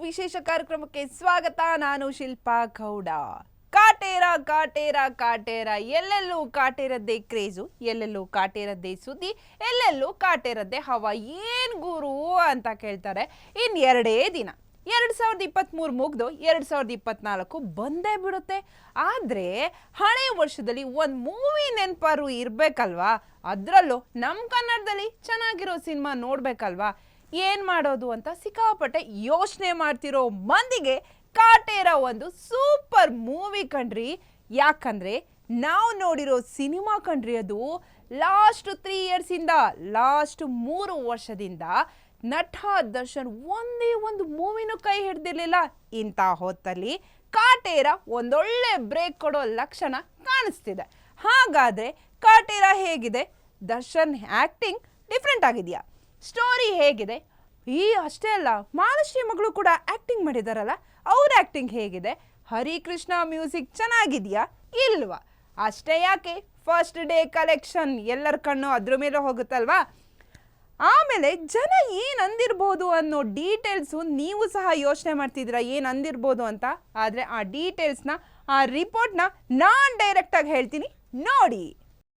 ವಿಶೇಷ ಕಾರ್ಯಕ್ರಮಕ್ಕೆ ಸ್ವಾಗತ. ನಾನು ಶಿಲ್ಪಾ ಗೌಡ. ಕಾಟೇರ ಕಾಟೇರ ಕಾಟೇರ, ಎಲ್ಲೆಲ್ಲೂ ಕಾಟೇರದ್ದೇ ಕ್ರೇಜು, ಎಲ್ಲೆಲ್ಲೂ ಕಾಟೇರದ್ದೇ ಸುದ್ದಿ, ಎಲ್ಲೆಲ್ಲೂ ಕಾಟೇರದ್ದೇ ಹವಾ. ಏನ್ ಗುರು ಅಂತ ಕೇಳ್ತಾರೆ. ಇನ್ ಎರಡೇ ದಿನ. ಎರಡು ಸಾವಿರದ ಇಪ್ಪತ್ತ್ಮೂರು ಮುಗ್ದು ಎರಡು ಸಾವಿರದ ಇಪ್ಪತ್ನಾಲ್ಕು ಬಂದೇ ಬಿಡುತ್ತೆ. ಆದ್ರೆ ಹಳೆ ವರ್ಷದಲ್ಲಿ ಒಂದು ಮೂವಿ ನೆನಪಾರು ಇರ್ಬೇಕಲ್ವಾ? ಅದರಲ್ಲೂ ನಮ್ಮ ಕನ್ನಡದಲ್ಲಿ ಚೆನ್ನಾಗಿರೋ ಸಿನಿಮಾ ನೋಡ್ಬೇಕಲ್ವಾ? ಏನ್ ಮಾಡೋದು ಅಂತ ಸಿಕ್ಕಾಪಟ್ಟೆ ಯೋಚನೆ ಮಾಡ್ತಿರೋ ಮಂದಿಗೆ ಕಾಟೇರ ಒಂದು ಸೂಪರ್ ಮೂವಿ ಕಣ್ರಿ ಯಾಕಂದ್ರೆ ನಾವು ನೋಡಿರೋ ಸಿನಿಮಾ ಕಣ್ರಿ ಅದು. ಲಾಸ್ಟ್ ತ್ರೀ ಇಯರ್ಸಿಂದ ಲಾಸ್ಟ್ ಮೂರು ವರ್ಷದಿಂದ ನಟ ದರ್ಶನ್ ಒಂದೇ ಒಂದು ಮೂವಿನೂ ಕೈ ಹಿಡ್ದಿರ್ಲಿಲ್ಲ. ಇಂಥ ಹೊತ್ತಲ್ಲಿ ಕಾಟೇರ ಒಂದೊಳ್ಳೆ ಬ್ರೇಕ್ ಕೊಡೋ ಲಕ್ಷಣ ಕಾಣಿಸ್ತಿದೆ. ಹಾಗಾದ್ರೆ ಕಾಟೇರ ಹೇಗಿದೆ? ದರ್ಶನ್ ಆಕ್ಟಿಂಗ್ ಡಿಫ್ರೆಂಟ್ ಆಗಿದೆಯಾ? ಸ್ಟೋರಿ ಹೇಗಿದೆ? ಈ ಅಷ್ಟೇ ಅಲ್ಲ, ಮಾಲಶ್ರೀ ಮಗಳು ಕೂಡ ಆ್ಯಕ್ಟಿಂಗ್ ಮಾಡಿದಾರಲ್ಲ, ಅವ್ರ ಆ್ಯಕ್ಟಿಂಗ್ ಹೇಗಿದೆ? ಹರಿಕೃಷ್ಣ ಮ್ಯೂಸಿಕ್ ಚೆನ್ನಾಗಿದೆಯಾ? ಇಲ್ವಾ? ಅಷ್ಟೇ ಯಾಕೆ? ಫಸ್ಟ್ ಡೇ ಕಲೆಕ್ಷನ್ ಎಲ್ಲರ ಕಣ್ಣು ಅದ್ರ ಮೇಲೆ ಹೋಗುತ್ತಲ್ವಾ? ಆಮೇಲೆ ಜನ ಏನು ಅಂದಿರ್ಬೋದು ಅನ್ನೋ ಡೀಟೇಲ್ಸು ನೀವು ಸಹ ಯೋಚನೆ ಮಾಡ್ತಿದ್ದೀರಾ ಏನು ಅಂದಿರ್ಬೋದು ಅಂತ? ಆದರೆ ಆ ಡೀಟೇಲ್ಸ್ನ ಆ ರಿಪೋರ್ಟ್ನ ನಾನು ಡೈರೆಕ್ಟಾಗಿ ಹೇಳ್ತೀನಿ, ನೋಡಿ.